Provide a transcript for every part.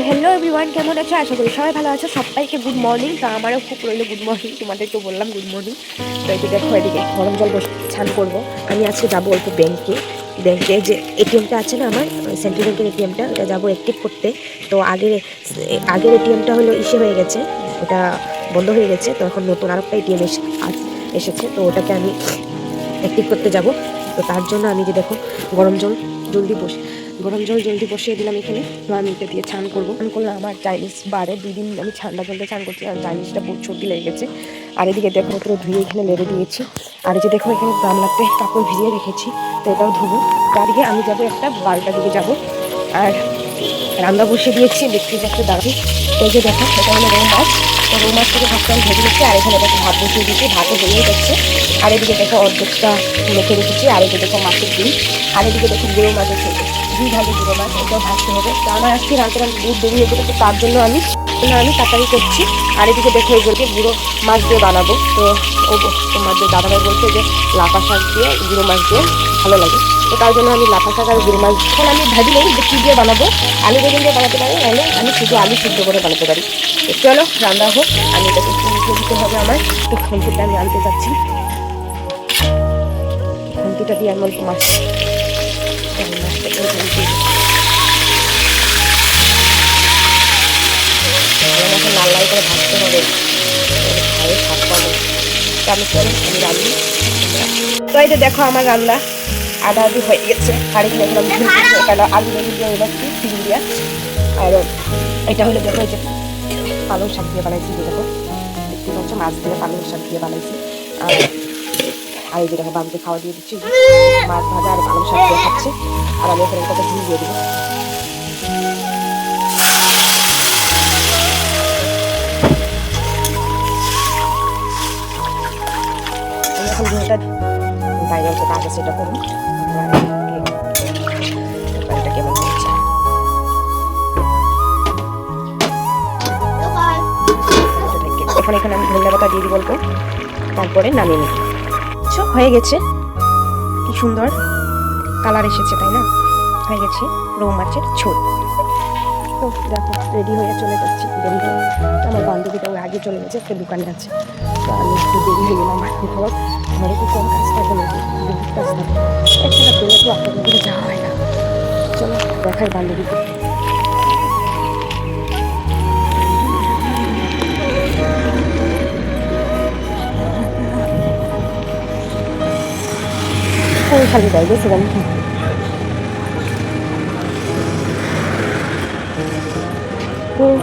তো hello everyone কেমন আছো? আশা করি সবাই ভালো আছো। সবাইকে গুড মর্নিং তো আমারও খুব রইল গুড মর্নিং তোমাদেরকে বললাম গুড মর্নিং তো এই দেখো, এদিকে গরম জল স্নান করব। আমি আজকে যাব অল্প ব্যাংকে ব্যাংকে যে এটিএমটা আছে না আমার? সেন্ট্রাল ব্যাংকের এটিএমটা ওটা যাব অ্যাক্টিভ করতে। তো আগের আগের এটিএমটা হলো ইসে হয়ে গেছে। ওটা বন্ধ হয়ে গেছে। তো এখন নতুন আরেকটা এটিএম এসেছে। তো ওটাকে আমি অ্যাক্টিভ করতে যাব। তো তার জন্য আমি যে দেখো গরম জল জলদি বসে, গরম জল জলদি বসিয়ে দিলাম এখানে। তো আমি এটা দিয়ে স্নান করব। স্নান করলে আমার চাইনিজ বারে দুই দিন আমি ঠান্ডা জলতে স্নান করছি আর চাইনিজটা খুব ছুটি লেগে গেছে। আর এদিকে দেখো পুরো ধুয়ে এখানে লেড়ে দিয়েছি। আর এই যে দেখো এখানে গামলাতে কাপড় ভিজিয়ে রেখেছি, তো এটাও ধুবো। তার তারদিকে আমি যাব একটা বারোটার দিকে যাব। আর রান্না বসে দিয়েছি দেখতে একটু দাঁড়াবি এই যে দেখো সেটা হলো রৌ মাছ তো রৌ মাছ থেকে ভাতটা আমি ভেজে নিচ্ছি, আর এখানে দেখো ভাত বসিয়ে দিয়েছি, ভাতও বেরিয়ে যাচ্ছে। আর এদিকে দেখো অর্ধেকটা মেখে রেখেছি, আর এদিকে দেখো মাছের দিন আর এদিকে দেখো গুঁড়ো মাছের দুই ভাগে গুঁড়ো মাছ, এটাও ভাজতে হবে। তো আমার আজকে রাতে দুধ বেরিয়ে যেতে তার জন্য আমি জন্য আমি তাড়াতাড়ি করছি। আর এদিকে দেখো এগুলোকে গুঁড়ো মাছ দিয়ে বানাবো। তো ও তোমাদের দাদাভাই বলছে যে লাফা শাক দিয়ে, গুঁড়ো মাছ দিয়ে ভালো লাগে। তো তার জন্য আমি লাফা শাক আর গুঁড়ো মাছ এখন আমি ভাবি নেই, যে কী দিয়ে বানাবো? আলু বেগুন দিয়ে বানাতে পারি, নাহলে আমি শুধু আলু সিদ্ধ করে বানাতে পারি। তো চলো, রান্না হোক। আমি এটাকে দিতে হবে আমার। তো খুন্তিটা আমি আনতে যাচ্ছি। খুন্তিটা দিয়ে আমি মাছ করে ভাজতে হবে। আমি চলো, আমি তো এই যে দেখো আমার রান্না, আদা আদু হয়ে গেছে। আর এখানে একদম আলু বেগুন দিয়ে এলাচ্ছি তিন দিয়া। আর এটা হলো দেখো, এই যে পালং শাক দিয়ে বানাইছি দেখো। দেখতে পাচ্ছ, মাছ দিয়ে পালং শাক দিয়ে বানাইছি। আর আর এই যে দেখো, বাবুকে খাওয়া দিয়ে দিচ্ছি। মাছ ভাজা আর পালং শাক দিয়ে খাচ্ছে। আর আমি এখানে একটা ঝুল দিয়ে দেবো। এখন ঝোলটা বাইরে অল্প কাজ আছে সেটা করুন। এটা কেমন এটা এখন এখানে আমি ধনিয়া পাতা দিয়ে দিব অল্প। তারপরে নামিয়ে নিই আচ্ছা, হয়ে গেছে। কি সুন্দর কালার এসেছে তাই না? হয়ে গেছে রৌ মাছের ঝোল তো দেখো রেডি হয়ে চলে যাচ্ছি তো আমার বান্ধবীটা ওর আগে চলে গেছে একটা দোকানে আছে। তো আমি একটু দেরি হয়ে গেলাম আমার ঘর ঘরে কি কম কাজ থাকে নাকি বহুত কাজ থাকে এছাড়া পেলে তো আপনাদের করে যাওয়া হয় না। চলো দেখার বান্ধবীকে। ওই খালি দেয় গেছিলাম দেখো।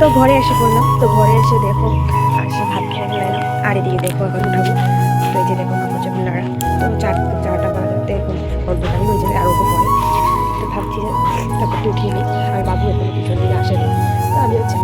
তো ঘরে এসে পড়লাম, তো ঘরে এসে দেখো, আর সে ভাত খেয়ে নিয়ে এলাম। আর এদিকে দেখো এখন উঠাবো। তো এই যে দেখো আমার চোখে লড়া তো চা চাটা বা এখন ওর দোকানে হয়ে যাবে আরও পরে। তো ভাবছি যে তারপর উঠিয়ে নিই। আর বাবু এখন পিছন দিকে আসেনি। তো আমি হচ্ছে